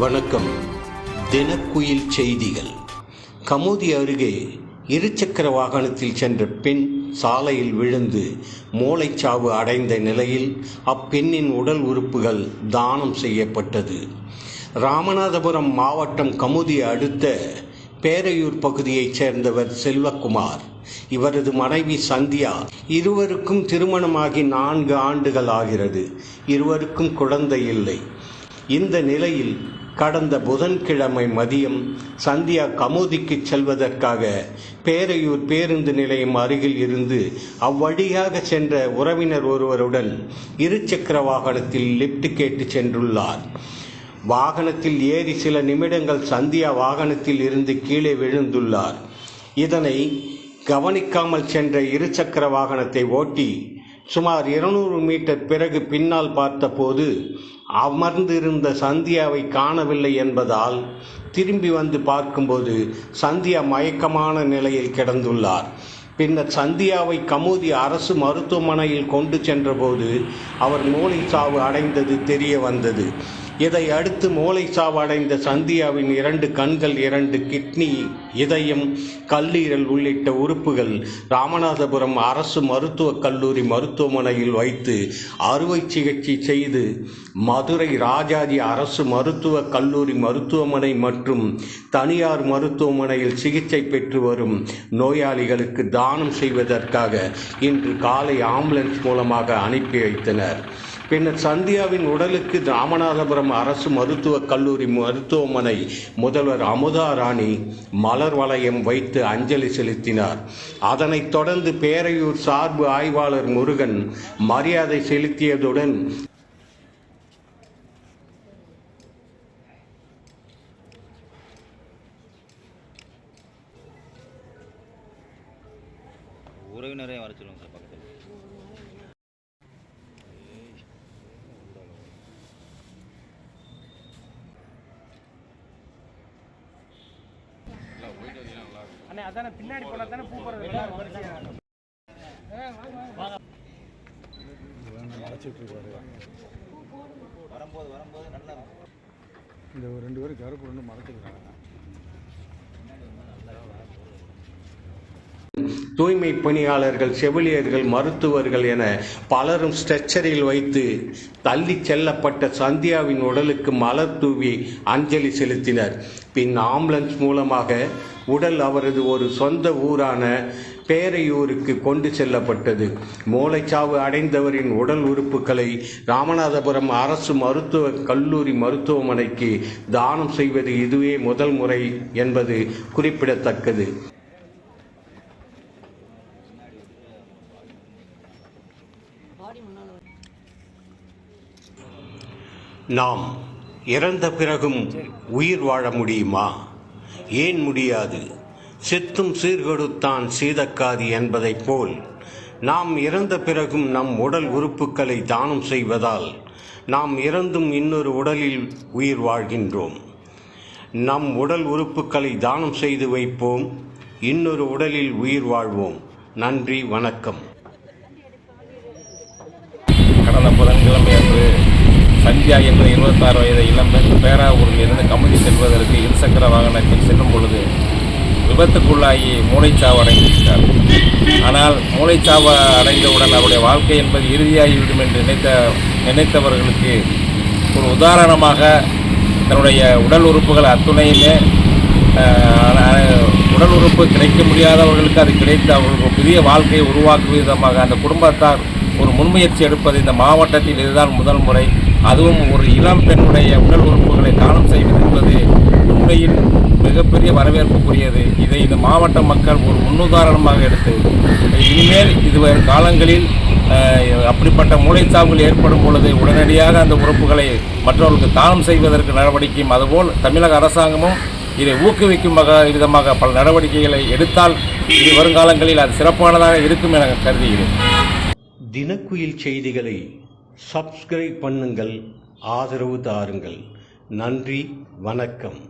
வணக்கம். தினக்குயில் செய்திகள். கமுதி அருகே இருசக்கர வாகனத்தில் சென்ற பெண் சாலையில் விழுந்து மூளைச்சாவு அடைந்த நிலையில் அப்பெண்ணின் உடல் உறுப்புகள் தானம் செய்யப்பட்டது. ராமநாதபுரம் மாவட்டம் கமுதி அடுத்த பேரையூர் பகுதியைச் சேர்ந்தவர் செல்வக்குமார் இவரது மனைவி சந்தியா இருவருக்கும் திருமணமாகி நான்கு ஆண்டுகள் ஆகிறது. இருவருக்கும் குழந்தை இல்லை. இந்த நிலையில் கடந்த புதன்கிழமை மதியம் சந்தியா கமோதிக்கு செல்வதற்காக பேரையூர் பேருந்து நிலையம் அருகில் இருந்து அவ்வழியாக சென்ற உறவினர் ஒருவருடன் இருசக்கர வாகனத்தில் லிப்ட் கேட்டு சென்றுள்ளார். வாகனத்தில் ஏறி சில நிமிடங்கள் சந்தியா வாகனத்தில் இருந்து கீழே விழுந்துள்ளார். இதனை கவனிக்காமல் சென்ற இருசக்கர வாகனத்தை ஓட்டி சுமார் இருநூறு மீட்டர் பிறகு பின்னால் பார்த்தபோது அமர்ந்திருந்த சந்தியாவை காணவில்லை என்பதால் திரும்பி வந்து பார்க்கும்போது சந்தியா மயக்கமான நிலையில் கிடந்துள்ளார். பின்னர் சந்தியாவை கமுதி அரசு மருத்துவமனையில் கொண்டு சென்றபோது அவர் மூளை சாவு அடைந்தது தெரிய வந்தது. இதை அடுத்து மூளை சாவடைந்த சந்தியாவின் இரண்டு கண்கள் இரண்டு கிட்னி இதயம் கல்லீரல் உள்ளிட்ட உறுப்புகள் ராமநாதபுரம் அரசு மருத்துவக் கல்லூரி மருத்துவமனையில் வைத்து அறுவை சிகிச்சை செய்து மதுரை ராஜாஜி அரசு மருத்துவக் கல்லூரி மருத்துவமனை மற்றும் தனியார் மருத்துவமனையில் சிகிச்சை பெற்று வரும் நோயாளிகளுக்கு தானம் செய்வதற்காக இன்று காலை ஆம்புலன்ஸ் மூலமாக அனுப்பி வைத்தனர். பின்னர் சந்தியாவின் உடலுக்கு ராமநாதபுரம் அரசு மருத்துவக் கல்லூரி மருத்துவமனை முதல்வர் அமுதா ராணி மலர் வளையம் வைத்து அஞ்சலி செலுத்தினார். அதனைத் தொடர்ந்து பேரையூர் சார்பு ஆய்வாளர் முருகன் மரியாதை செலுத்தியதுடன் உறவினரையும் வர சொல்லுங்க சார் பக்கத்தில். அண்ணே அதானே பின்னாடி போனா தானே பூ போறது. வரும்போது வரும்போது நல்லா இந்த ஒரு ரெண்டு பேரும் கருப்பு ரெண்டு மறைச்சிருக்காங்க. தூய்மை பணியாளர்கள் செவிலியர்கள் மருத்துவர்கள் என பலரும் ஸ்ட்ரெச்சரில் வைத்து தள்ளி செல்லப்பட்ட சந்தியாவின் உடலுக்கு மலர் தூவி அஞ்சலி செலுத்தினர். பின் ஆம்புலன்ஸ் மூலமாக உடல் அவரது ஒரு சொந்த ஊரான பேரையூருக்கு கொண்டு செல்லப்பட்டது. மூளைச்சாவு அடைந்தவரின் உடல் உறுப்புகளை ராமநாதபுரம் அரசு மருத்துவ கல்லூரி மருத்துவமனைக்கு தானம் செய்வது இதுவே முதல் முறை என்பது குறிப்பிடத்தக்கது. நாம் இறந்த பிறகும் உயிர் வாழ முடியுமா? ஏன் முடியாது? செத்தும் சீர்கொடுத்தான் சீதக்காதி என்பதைப் போல் நாம் இறந்த பிறகும் நம் உடல் உறுப்புகளை தானம் செய்வதால் நாம் இறந்தும் இன்னொரு உடலில் உயிர் வாழ்கின்றோம். நம் உடல் உறுப்புகளை தானம் செய்து வைப்போம் இன்னொரு உடலில் உயிர் வாழ்வோம். நன்றி வணக்கம். கடந்த புதன்கிழமை அன்று சந்தியா என்ற இருபத்தாறு வயது இளம்பெண் பேராவூரில் இருந்து கமுதி செல்வதற்கு இருசக்கர வாகனத்தில் செல் விபத்துக்குள்ளாகி மூளைச்சாவு அடைந்திருக்கிறார் ஆனால் மூளைச்சாவு அடைந்தவுடன் அவருடைய வாழ்க்கை என்பது இறுதியாகிவிடும் என்று நினைத்த நினைத்தவர்களுக்கு ஒரு உதாரணமாக தன்னுடைய உடல் உறுப்புகள் அத்துணையுமே உடல் உறுப்பு கிடைக்க முடியாதவர்களுக்கு அது கிடைத்து அவர்களுக்கு ஒரு புதிய வாழ்க்கையை உருவாக்கும் விதமாக அந்த குடும்பத்தார் ஒரு முன்முயற்சி எடுப்பது இந்த மாவட்டத்தில் இதுதான் முதல் முறை. அதுவும் ஒரு இளம் பெண்ணுடைய உடல் உறுப்புகளை தானம் செய்வது என்பது உண்மையில் மிகப்பெரிய வரவேற்புக்குரியது. இதை இந்த மாவட்ட மக்கள் ஒரு முன்னுதாரணமாக எடுத்து இனிமேல் இதுவரை காலங்களில் அப்படிப்பட்ட மூளைச்சாவுகள் ஏற்படும் பொழுது உடனடியாக அந்த உறுப்புகளை மற்றவர்களுக்கு தானம் செய்வதற்கு நடவடிக்கையும் அதுபோல் தமிழக அரசாங்கமும் இதை ஊக்குவிக்கும் வக விதமாக பல நடவடிக்கைகளை எடுத்தால் இது வருங்காலங்களில் அது சிறப்பானதாக இருக்கும் என கருதுகிறேன். தினக்குயில் செய்திகளை சப்ஸ்கிரைப் பண்ணுங்கள் ஆதரவு தாருங்கள். நன்றி வணக்கம்.